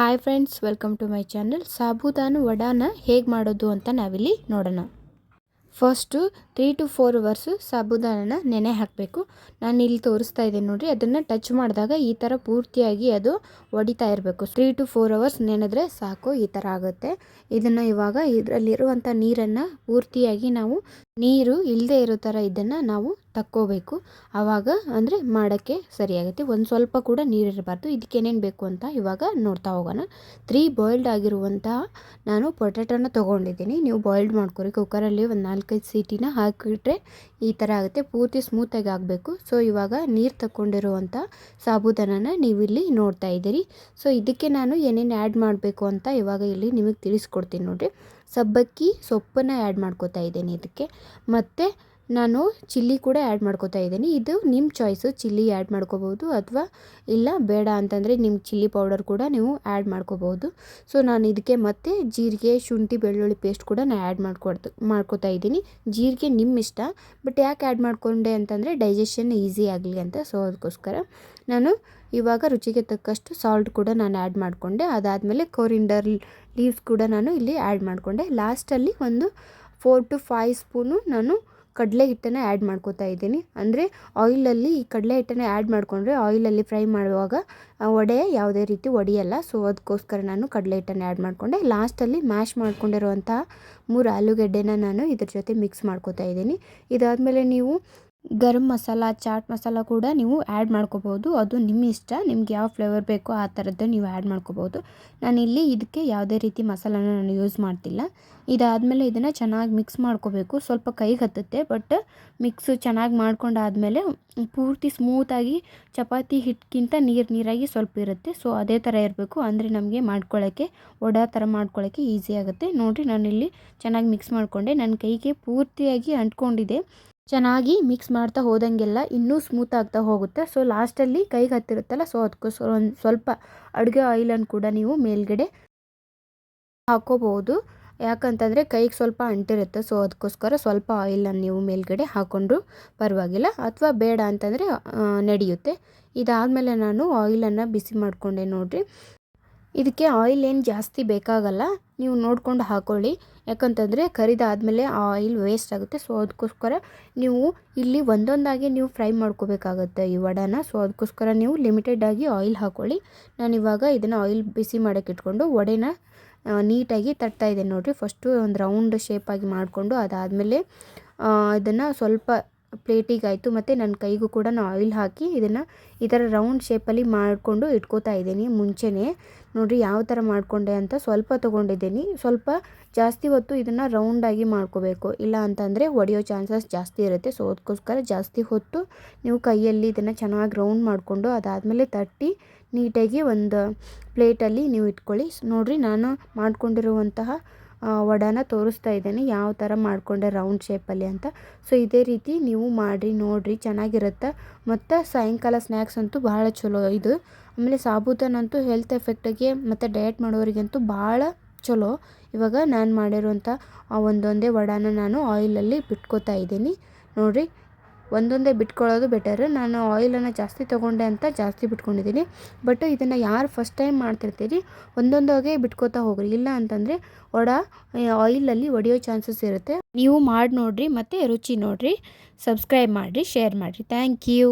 Hi friends welcome to my channel ಸಾಬೂದಾನು ವಡಾನ ಹೇಗೆ ಮಾಡೋದು ಅಂತ ನಾವಿಲ್ಲಿ ನೋಡೋಣ. First three to four hours ಸಾಬೂದಾನನ ನೆನೆ ಹಾಕಬೇಕು. ನಾನು ಇಲ್ಲಿ ತೋರಿಸ್ತಾ ಇದ್ದೀನಿ ನೋಡಿರಿ, ಅದನ್ನು ಟಚ್ ಮಾಡಿದಾಗ ಈ ಥರ ಪೂರ್ತಿಯಾಗಿ ಅದು ಒಡಿತಾ ಇರಬೇಕು. ತ್ರೀ ಟು ಫೋರ್ ಅವರ್ಸ್ ನೆನೆದ್ರೆ ಸಾಕು, ಈ ಥರ ಆಗುತ್ತೆ. ಇದನ್ನು ಇವಾಗ ಇದರಲ್ಲಿರುವಂಥ ನೀರನ್ನು ಪೂರ್ತಿಯಾಗಿ ನಾವು ನೀರು ಇಲ್ಲದೆ ಇರೋ ಥರ ಇದನ್ನು ನಾವು ತಕ್ಕೋಬೇಕು. ಆವಾಗ ಅಂದರೆ ಮಾಡೋಕ್ಕೆ ಸರಿಯಾಗುತ್ತೆ. ಒಂದು ಸ್ವಲ್ಪ ಕೂಡ ನೀರಿರಬಾರ್ದು ಇದಕ್ಕೆ ಏನೇನು ಬೇಕು ಅಂತ ಇವಾಗ ನೋಡ್ತಾ ಹೋಗೋಣ. ತ್ರೀ ಬಾಯ್ಲ್ಡ್ ಆಗಿರುವಂತಹ ನಾನು ಪೊಟ್ಯಾಟೋನ ತೊಗೊಂಡಿದ್ದೀನಿ. ನೀವು ಬಾಯ್ಲ್ಡ್ ಮಾಡ್ಕೊರಿ. ಕುಕ್ಕರಲ್ಲಿ ಒಂದು ನಾಲ್ಕೈದು ಸೀಟಿನ ಹಾಕಿಬಿಟ್ರೆ ಈ ಥರ ಆಗುತ್ತೆ. ಪೂರ್ತಿ ಸ್ಮೂತಾಗಿ ಆಗಬೇಕು. ಸೊ ಇವಾಗ ನೀರು ತಗೊಂಡಿರುವಂಥ ಸಾಬುದಾನನ ನೀವು ಇಲ್ಲಿ ನೋಡ್ತಾ ಇದ್ದೀರಿ. ಸೊ ಇದಕ್ಕೆ ನಾನು ಏನೇನು ಆ್ಯಡ್ ಮಾಡಬೇಕು ಅಂತ ಇವಾಗ ಇಲ್ಲಿ ನಿಮಗೆ ತಿಳಿಸ್ಕೊಡ್ತೀನಿ ನೋಡಿರಿ. ಸಬ್ಬಕ್ಕಿ ಸೊಪ್ಪನ್ನು ಆ್ಯಡ್ ಮಾಡ್ಕೋತಾ ಇದ್ದೀನಿ ಇದಕ್ಕೆ. ಮತ್ತು ನಾನು ಚಿಲ್ಲಿ ಕೂಡ ಆ್ಯಡ್ ಮಾಡ್ಕೋತಾ ಇದ್ದೀನಿ. ಇದು ನಿಮ್ಮ ಚಾಯ್ಸು ಚಿಲ್ಲಿ ಆ್ಯಡ್ ಮಾಡ್ಕೋಬೋದು ಅಥವಾ ಇಲ್ಲ ಬೇಡ ಅಂತಂದರೆ ನಿಮ್ಮ ಚಿಲ್ಲಿ ಪೌಡರ್ ಕೂಡ ನೀವು ಆ್ಯಡ್ ಮಾಡ್ಕೋಬೋದು ಸೊ ನಾನು ಇದಕ್ಕೆ ಮತ್ತೆ ಜೀರಿಗೆ, ಶುಂಠಿ, ಬೆಳ್ಳುಳ್ಳಿ ಪೇಸ್ಟ್ ಕೂಡ ನಾನು ಆ್ಯಡ್ ಮಾಡ್ಕೊಡ್ತು, ಮಾಡ್ಕೋತಾ ಇದ್ದೀನಿ. ಜೀರಿಗೆ ನಿಮ್ಮ ಇಷ್ಟ ಬಟ್ ಯಾಕೆ ಆ್ಯಡ್ ಮಾಡಿಕೊಂಡೆ ಅಂತಂದರೆ ಡೈಜೆಷನ್ ಈಸಿ ಆಗಲಿ ಅಂತ. ಸೊ ಅದಕ್ಕೋಸ್ಕರ ನಾನು ಇವಾಗ ರುಚಿಗೆ ತಕ್ಕಷ್ಟು ಸಾಲ್ಟ್ ಕೂಡ ನಾನು ಆ್ಯಡ್ ಮಾಡಿಕೊಂಡೆ. ಅದಾದಮೇಲೆ ಕೋರಿಂಡರ್ ಲೀವ್ಸ್ ಕೂಡ ನಾನು ಇಲ್ಲಿ ಆ್ಯಡ್ ಮಾಡಿಕೊಂಡೆ. ಲಾಸ್ಟಲ್ಲಿ ಒಂದು ಫೋರ್ ಟು ಫೈವ್ ಸ್ಪೂನು ನಾನು ಕಡಲೆ ಹಿಟ್ಟನ್ನು ಆ್ಯಡ್ ಮಾಡ್ಕೋತಾ ಇದ್ದೀನಿ. ಅಂದರೆ ಆಯಿಲಲ್ಲಿ ಈ ಕಡಲೆ ಹಿಟ್ಟನ್ನು ಆ್ಯಡ್ ಮಾಡಿಕೊಂಡ್ರೆ ಆಯಿಲಲ್ಲಿ ಫ್ರೈ ಮಾಡುವಾಗ ವಡೆ ಯಾವುದೇ ರೀತಿ ಒಡೆಯಲ್ಲ. ಸೊ ಅದಕ್ಕೋಸ್ಕರ ನಾನು ಕಡಲೆ ಹಿಟ್ಟನ್ನು ಆ್ಯಡ್ ಮಾಡಿಕೊಂಡೆ. ಲಾಸ್ಟಲ್ಲಿ ಮ್ಯಾಶ್ ಮಾಡಿಕೊಂಡಿರುವಂಥ ಮೂರು ಆಲೂಗೆಡ್ಡೆನ ನಾನು ಇದ್ರ ಜೊತೆ ಮಿಕ್ಸ್ ಮಾಡ್ಕೋತಾ ಇದ್ದೀನಿ. ಇದಾದಮೇಲೆ ನೀವು ಗರಂ ಮಸಾಲ, ಚಾಟ್ ಮಸಾಲ ಕೂಡ ನೀವು ಆ್ಯಡ್ ಮಾಡ್ಕೋಬೋದು ಅದು ನಿಮ್ಮ ಇಷ್ಟ, ನಿಮ್ಗೆ ಯಾವ ಫ್ಲೇವರ್ ಬೇಕೋ ಆ ಥರದ್ದು ನೀವು ಆ್ಯಡ್ ಮಾಡ್ಕೋಬೋದು ನಾನಿಲ್ಲಿ ಇದಕ್ಕೆ ಯಾವುದೇ ರೀತಿ ಮಸಾಲನ ನಾನು ಯೂಸ್ ಮಾಡ್ತಿಲ್ಲ. ಇದಾದಮೇಲೆ ಇದನ್ನು ಚೆನ್ನಾಗಿ ಮಿಕ್ಸ್ ಮಾಡ್ಕೋಬೇಕು. ಸ್ವಲ್ಪ ಕೈಗೆ ಹತ್ತುತ್ತೆ ಬಟ್ ಮಿಕ್ಸು ಚೆನ್ನಾಗಿ ಮಾಡ್ಕೊಂಡಾದಮೇಲೆ ಪೂರ್ತಿ ಸ್ಮೂತಾಗಿ ಚಪಾತಿ ಹಿಟ್ಟಿಗಿಂತ ನೀರು ನೀರಾಗಿ ಸ್ವಲ್ಪ ಇರುತ್ತೆ. ಸೊ ಅದೇ ಥರ ಇರಬೇಕು. ಅಂದರೆ ನಮಗೆ ಮಾಡ್ಕೊಳ್ಳೋಕ್ಕೆ ವಡ ಥರ ಮಾಡ್ಕೊಳ್ಳೋಕ್ಕೆ ಈಸಿ ಆಗುತ್ತೆ. ನೋಡಿರಿ, ನಾನಿಲ್ಲಿ ಚೆನ್ನಾಗಿ ಮಿಕ್ಸ್ ಮಾಡಿಕೊಂಡೆ. ನನ್ನ ಕೈಗೆ ಪೂರ್ತಿಯಾಗಿ ಅಂಟ್ಕೊಂಡಿದೆ. ಚೆನ್ನಾಗಿ ಮಿಕ್ಸ್ ಮಾಡ್ತಾ ಹೋದಂಗೆಲ್ಲ ಇನ್ನೂ ಸ್ಮೂತ್ ಆಗ್ತಾ ಹೋಗುತ್ತೆ. ಸೊ ಲಾಸ್ಟಲ್ಲಿ ಕೈಗೆ ಹತ್ತಿರುತ್ತಲ್ಲ ಸೊ ಅದಕ್ಕೋಸ್ಕರ ಒಂದು ಸ್ವಲ್ಪ ಅಡುಗೆ ಆಯಿಲನ್ನು ಕೂಡ ನೀವು ಮೇಲ್ಗಡೆ ಹಾಕೋಬಹುದು. ಯಾಕಂತಂದರೆ ಕೈಗೆ ಸ್ವಲ್ಪ ಅಂಟಿರುತ್ತೆ ಸೊ ಅದಕ್ಕೋಸ್ಕರ ಸ್ವಲ್ಪ ಆಯಿಲನ್ನು ನೀವು ಮೇಲ್ಗಡೆ ಹಾಕ್ಕೊಂಡ್ರು ಪರವಾಗಿಲ್ಲ. ಅಥವಾ ಬೇಡ ಅಂತಂದರೆ ನಡೆಯುತ್ತೆ. ಇದಾದಮೇಲೆ ನಾನು ಆಯಿಲನ್ನು ಬಿಸಿ ಮಾಡಿಕೊಂಡೆ ನೋಡಿರಿ. ಇದಕ್ಕೆ ಆಯಿಲ್ ಏನು ಜಾಸ್ತಿ ಬೇಕಾಗಲ್ಲ, ನೀವು ನೋಡ್ಕೊಂಡು ಹಾಕ್ಕೊಳ್ಳಿ ಯಾಕಂತಂದರೆ ಕರಿದಾದಮೇಲೆ ಆ ಆಯಿಲ್ ವೇಸ್ಟ್ ಆಗುತ್ತೆ. ಸೊ ಅದಕ್ಕೋಸ್ಕರ ನೀವು ಇಲ್ಲಿ ಒಂದೊಂದಾಗಿ ನೀವು ಫ್ರೈ ಮಾಡ್ಕೋಬೇಕಾಗುತ್ತೆ ಈ ವಡಾನ. ಸೊ ಅದಕ್ಕೋಸ್ಕರ ನೀವು ಲಿಮಿಟೆಡ್ ಆಗಿ ಆಯಿಲ್ ಹಾಕ್ಕೊಳ್ಳಿ ನಾನಿವಾಗ ಇದನ್ನು ಆಯಿಲ್ ಬಿಸಿ ಮಾಡೋಕ್ಕೆ ಇಟ್ಕೊಂಡು ವಡೆನ ನೀಟಾಗಿ ತಟ್ತಾ ಇದ್ದೇನೆ ನೋಡಿರಿ. ಫಸ್ಟು ಒಂದು ರೌಂಡ್ ಶೇಪಾಗಿ ಮಾಡಿಕೊಂಡು ಅದಾದಮೇಲೆ ಇದನ್ನು ಸ್ವಲ್ಪ ಪ್ಲೇಟಿಗೆ ಆಯಿತು ಮತ್ತು ನನ್ನ ಕೈಗೂ ಕೂಡ ನಾನು ಆಯಿಲ್ ಹಾಕಿ ಇದನ್ನು ಈ ಥರ ರೌಂಡ್ ಶೇಪಲ್ಲಿ ಮಾಡಿಕೊಂಡು ಇಟ್ಕೋತಾ ಇದ್ದೀನಿ ಮುಂಚೆನೇ. ನೋಡಿರಿ ಯಾವ ಥರ ಮಾಡಿಕೊಂಡೆ ಅಂತ ಸ್ವಲ್ಪ ತೊಗೊಂಡಿದ್ದೀನಿ. ಸ್ವಲ್ಪ ಜಾಸ್ತಿ ಹೊತ್ತು ಇದನ್ನು ರೌಂಡಾಗಿ ಮಾಡ್ಕೋಬೇಕು. ಇಲ್ಲ ಅಂತಂದರೆ ಒಡೆಯೋ ಚಾನ್ಸಸ್ ಜಾಸ್ತಿ ಇರುತ್ತೆ. ಸೊ ಅದಕ್ಕೋಸ್ಕರ ಜಾಸ್ತಿ ಹೊತ್ತು ನೀವು ಕೈಯಲ್ಲಿ ಇದನ್ನು ಚೆನ್ನಾಗಿ ರೌಂಡ್ ಮಾಡಿಕೊಂಡು ಅದಾದಮೇಲೆ ತಟ್ಟಿ ನೀಟಾಗಿ ಒಂದು ಪ್ಲೇಟಲ್ಲಿ ನೀವು ಇಟ್ಕೊಳ್ಳಿ. ನೋಡಿರಿ ನಾನು ಮಾಡ್ಕೊಂಡಿರುವಂತಹ ವಡಾನ ತೋರಿಸ್ತಾ ಇದ್ದೇನೆ. ಯಾವ ಥರ ಮಾಡಿಕೊಂಡೆ ರೌಂಡ್ ಶೇಪಲ್ಲಿ ಅಂತ. ಸೊ ಇದೇ ರೀತಿ ನೀವು ಮಾಡಿರಿ, ನೋಡಿರಿ, ಚೆನ್ನಾಗಿರುತ್ತೆ. ಮತ್ತು ಸಾಯಂಕಾಲ ಸ್ನ್ಯಾಕ್ಸ್ ಅಂತೂ ಭಾಳ ಚಲೋ ಇದು. ಆಮೇಲೆ ಸಾಬೂತನಂತೂ ಹೆಲ್ತ್ ಎಫೆಕ್ಟಿಗೆ ಮತ್ತು ಡಯಟ್ ಮಾಡೋರಿಗಂತೂ ಭಾಳ ಚಲೋ. ಇವಾಗ ನಾನು ಮಾಡಿರುವಂಥ ಒಂದೊಂದೇ ವಡಾನ ನಾನು ಆಯಿಲಲ್ಲಿ ಬಿಟ್ಕೋತಾ ಇದ್ದೀನಿ. ನೋಡಿರಿ ಒಂದೊಂದೇ ಬಿಟ್ಕೊಳ್ಳೋದು ಬೆಟರ್ ನಾನು ಆಯಿಲನ್ನು ಜಾಸ್ತಿ ತೊಗೊಂಡೆ ಅಂತ ಜಾಸ್ತಿ ಬಿಟ್ಕೊಂಡಿದ್ದೀನಿ. ಬಟ್ ಇದನ್ನು ಯಾರು ಫಸ್ಟ್ ಟೈಮ್ ಮಾಡ್ತಿರ್ತೀರಿ, ಒಂದೊಂದಾಗೆ ಬಿಟ್ಕೋತಾ ಹೋಗ್ರಿ. ಇಲ್ಲ ಅಂತಂದರೆ ಒಡ ಆಯಿಲಲ್ಲಿ ಒಡೆಯೋ ಚಾನ್ಸಸ್ ಇರುತ್ತೆ. ನೀವು ಮಾಡಿ ನೋಡಿರಿ, ಮತ್ತು ರುಚಿ ನೋಡಿರಿ. ಸಬ್ಸ್ಕ್ರೈಬ್ ಮಾಡಿರಿ ಶೇರ್ ಮಾಡಿರಿ. Thank you